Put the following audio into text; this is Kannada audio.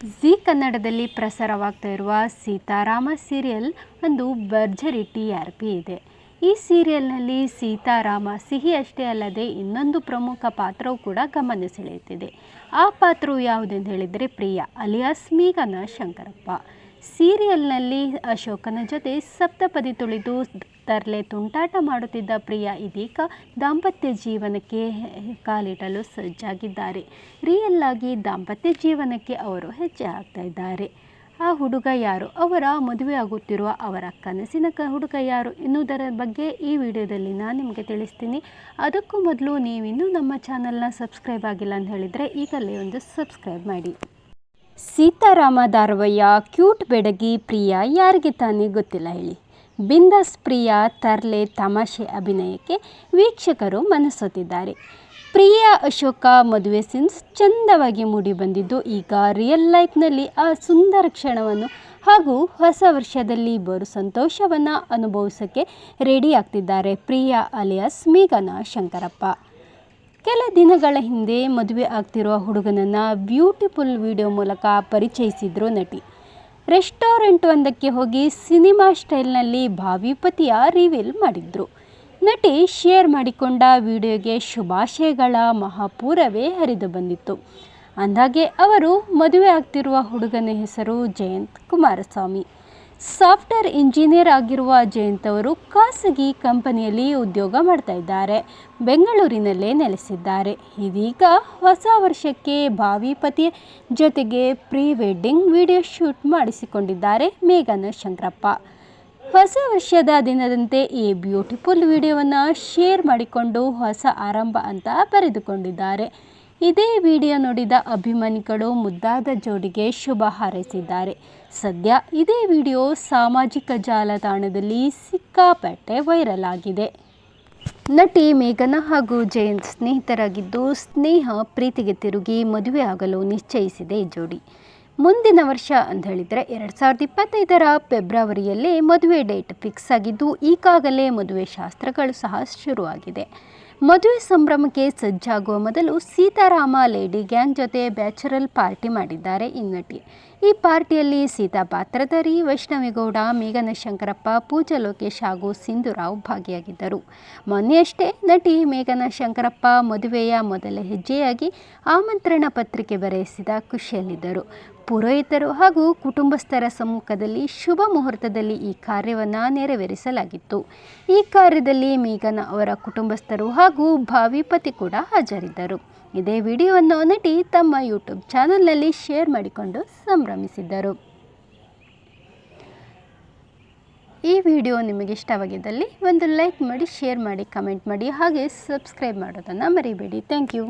ಜಿ ಕನ್ನಡದಲ್ಲಿ ಪ್ರಸಾರವಾಗ್ತಾ ಇರುವ ಸೀತಾರಾಮ ಸೀರಿಯಲ್ ಒಂದು ಭರ್ಜರಿ ಟಿ ಆರ್ ಪಿ ಇದೆ. ಈ ಸೀರಿಯಲ್ನಲ್ಲಿ ಸೀತಾರಾಮ ಸಿಹಿ ಅಷ್ಟೇ ಅಲ್ಲದೆ ಇನ್ನೊಂದು ಪ್ರಮುಖ ಪಾತ್ರವು ಕೂಡ ಗಮನ ಸೆಳೆಯುತ್ತಿದೆ ಆ ಪಾತ್ರವು ಯಾವುದೆಂದು ಹೇಳಿದರೆ ಪ್ರಿಯಾ ಅಲಿಯಾಸ್ ಮೀಗನ ಶಂಕರಪ್ಪ. ಸೀರಿಯಲ್ನಲ್ಲಿ ಅಶೋಕನ ಜೊತೆ ಸಪ್ತಪದಿ ತುಳಿದು ತರಲೆ ತುಂಟಾಟ ಮಾಡುತ್ತಿದ್ದ ಪ್ರಿಯಾ ಇದೀಗ ದಾಂಪತ್ಯ ಜೀವನಕ್ಕೆ ಕಾಲಿಡಲು ಸಜ್ಜಾಗಿದ್ದಾರೆ. ರಿಯಲ್ ಆಗಿ ದಾಂಪತ್ಯ ಜೀವನಕ್ಕೆ ಅವರು ಹೆಜ್ಜೆ ಹಾಕ್ತಾ ಇದ್ದಾರೆ. ಆ ಹುಡುಗ ಯಾರು? ಅವರ ಮದುವೆ ಆಗುತ್ತಿರುವ ಅವರ ಕನಸಿನ ಕ ಹುಡುಗ ಯಾರು? ಎನ್ನುವುದರ ಬಗ್ಗೆ ಈ ವಿಡಿಯೋದಲ್ಲಿ ನಾನು ನಿಮಗೆ ತಿಳಿಸ್ತೀನಿ. ಅದಕ್ಕೂ ಮೊದಲು ನೀವಿನ್ನೂ ನಮ್ಮ ಚಾನಲ್ನ ಸಬ್ಸ್ಕ್ರೈಬ್ ಆಗಿಲ್ಲ ಅಂತ ಹೇಳಿದರೆ ಈಗಲೇ ಒಂದು ಸಬ್ಸ್ಕ್ರೈಬ್ ಮಾಡಿ. ಸೀತಾರಾಮ ದಾರವಯ್ಯ ಕ್ಯೂಟ್ ಬೆಡಗಿ ಪ್ರಿಯಾ ಯಾರಿಗೆ ತಾನೇ ಗೊತ್ತಿಲ್ಲ ಹೇಳಿ. ಬಿಂದಾಸ್ ಪ್ರಿಯಾ ತರ್ಲೆ ತಮಾಷೆ ಅಭಿನಯಕ್ಕೆ ವೀಕ್ಷಕರು ಮನಸ್ಸೊತ್ತಿದ್ದಾರೆ ಪ್ರಿಯಾ ಅಶೋಕ ಮದುವೆ ಸಿನ್ಸ್ ಚಂದವಾಗಿ ಮೂಡಿಬಂದಿದ್ದು ಈಗ ರಿಯಲ್ ಲೈಫ್ನಲ್ಲಿ ಆ ಸುಂದರ ಕ್ಷಣವನ್ನು ಹಾಗೂ ಹೊಸ ವರ್ಷದಲ್ಲಿ ಬರು ಸಂತೋಷವನ್ನು ಅನುಭವಿಸೋಕ್ಕೆ ರೆಡಿ ಆಗ್ತಿದ್ದಾರೆ ಪ್ರಿಯಾ ಅಲಿಯಾಸ್ ಮೇಘನಾ ಶಂಕರಪ್ಪ. ಕೆಲ ದಿನಗಳ ಹಿಂದೆ ಮದುವೆ ಆಗ್ತಿರುವ ಹುಡುಗನನ್ನು ಬ್ಯೂಟಿಫುಲ್ ವಿಡಿಯೋ ಮೂಲಕ ಪರಿಚಯಿಸಿದ್ರು ನಟಿ. ರೆಸ್ಟೋರೆಂಟ್ ಒಂದಕ್ಕೆ ಹೋಗಿ ಸಿನಿಮಾ ಸ್ಟೈಲ್ನಲ್ಲಿ ಭಾವಿಪತಿಯ ರಿವೀಲ್ ಮಾಡಿದ್ರು. ನಟಿ ಶೇರ್ ಮಾಡಿಕೊಂಡ ವಿಡಿಯೋಗೆ ಶುಭಾಶಯಗಳ ಮಹಾಪೂರವೇ ಹರಿದು ಬಂದಿತ್ತು. ಅಂದಾಗೆ ಅವರು ಮದುವೆ ಆಗ್ತಿರುವ ಹುಡುಗನ ಹೆಸರು ಜಯಂತ್ ಕುಮಾರಸ್ವಾಮಿ. ಸಾಫ್ಟ್ವೇರ್ ಇಂಜಿನಿಯರ್ ಆಗಿರುವ ಜಯಂತ್ ಅವರು ಖಾಸಗಿ ಕಂಪನಿಯಲ್ಲಿ ಉದ್ಯೋಗ ಮಾಡ್ತಾ ಇದ್ದಾರೆ. ಬೆಂಗಳೂರಿನಲ್ಲೇ ನೆಲೆಸಿದ್ದಾರೆ. ಇದೀಗ ಹೊಸ ವರ್ಷಕ್ಕೆ ಭಾವಿ ಪತಿ ಜೊತೆಗೆ ಪ್ರೀ ವೆಡ್ಡಿಂಗ್ ವಿಡಿಯೋ ಶೂಟ್ ಮಾಡಿಸಿಕೊಂಡಿದ್ದಾರೆ ಮೇಘನ ಶಂಕರಪ್ಪ. ಹೊಸ ವರ್ಷದ ದಿನದಂತೆ ಈ ಬ್ಯೂಟಿಫುಲ್ ವಿಡಿಯೋವನ್ನು ಶೇರ್ ಮಾಡಿಕೊಂಡು ಹೊಸ ಆರಂಭ ಅಂತ ಬರೆದುಕೊಂಡಿದ್ದಾರೆ. ಇದೇ ವಿಡಿಯೋ ನೋಡಿದ ಅಭಿಮಾನಿಗಳು ಮುದ್ದಾದ ಜೋಡಿಗೆ ಶುಭ ಹಾರೈಸಿದ್ದಾರೆ. ಸದ್ಯ ಇದೇ ವಿಡಿಯೋ ಸಾಮಾಜಿಕ ಜಾಲತಾಣದಲ್ಲಿ ಸಿಕ್ಕಾಪಟ್ಟೆ ವೈರಲ್ ಆಗಿದೆ. ನಟಿ ಮೇಘನಾ ಹಾಗೂ ಜಯಂತ್ ಸ್ನೇಹಿತರಾಗಿದ್ದು ಸ್ನೇಹ ಪ್ರೀತಿಗೆ ತಿರುಗಿ ಮದುವೆ ಆಗಲು ನಿಶ್ಚಯಿಸಿದೆ ಈ ಜೋಡಿ. ಮುಂದಿನ ವರ್ಷ ಅಂತ ಹೇಳಿದರೆ ಎರಡು ಸಾವಿರದ ಇಪ್ಪತ್ತೈದರ ಫೆಬ್ರವರಿಯಲ್ಲೇ ಮದುವೆ ಡೇಟ್ ಫಿಕ್ಸ್ ಆಗಿದ್ದು ಈಗಾಗಲೇ ಮದುವೆ ಶಾಸ್ತ್ರಗಳು ಸಹ ಶುರುವಾಗಿದೆ. ಮದುವೆ ಸಂಭ್ರಮಕ್ಕೆ ಸಜ್ಜಾಗುವ ಮೊದಲು ಸೀತಾರಾಮ ಲೇಡಿ ಗ್ಯಾಂಗ್ ಜೊತೆ ಬ್ಯಾಚುರಲ್ ಪಾರ್ಟಿ ಮಾಡಿದ್ದಾರೆ ಈ ನಟಿ. ಈ ಪಾರ್ಟಿಯಲ್ಲಿ ಸೀತಾ ಪಾತ್ರಧಾರಿ ವೈಷ್ಣವೇಗೌಡ, ಮೇಘನ ಶಂಕರಪ್ಪ ಪೂಜಾ ಲೋಕೇಶ್ ಹಾಗೂ ಸಿಂಧುರಾವ್ ಭಾಗಿಯಾಗಿದ್ದರು. ಮೊನ್ನೆಯಷ್ಟೇ ನಟಿ ಮೇಘನ ಶಂಕರಪ್ಪ ಮದುವೆಯ ಮೊದಲ ಹೆಜ್ಜೆಯಾಗಿ ಆಮಂತ್ರಣ ಪತ್ರಿಕೆ ಬರೆಯಿಸಿದ ಖುಷಿಯಲ್ಲಿದ್ದರು. ಪುರೋಹಿತರು ಹಾಗೂ ಕುಟುಂಬಸ್ಥರ ಸಮ್ಮುಖದಲ್ಲಿ ಶುಭ ಮುಹೂರ್ತದಲ್ಲಿ ಈ ಕಾರ್ಯವನ್ನು ನೆರವೇರಿಸಲಾಗಿತ್ತು. ಈ ಕಾರ್ಯದಲ್ಲಿ ಮೇಘನ ಅವರ ಕುಟುಂಬಸ್ಥರು ಹಾಗೂ ಭಾವಿ ಪತಿ ಕೂಡ ಹಾಜರಿದ್ದರು. ಇದೇ ವಿಡಿಯೋವನ್ನು ನಟಿ ತಮ್ಮ ಯೂಟ್ಯೂಬ್ ಚಾನಲ್ನಲ್ಲಿ ಶೇರ್ ಮಾಡಿಕೊಂಡು ಸಂಭ್ರಮಿಸಿದ್ದರು. ಈ ವಿಡಿಯೋ ನಿಮಗೆ ಇಷ್ಟವಾಗಿದ್ದಲ್ಲಿ ಒಂದು ಲೈಕ್ ಮಾಡಿ, ಶೇರ್ ಮಾಡಿ, ಕಮೆಂಟ್ ಮಾಡಿ, ಹಾಗೆ ಸಬ್ಸ್ಕ್ರೈಬ್ ಮಾಡೋದನ್ನು ಮರಿಬೇಡಿ. Thank you.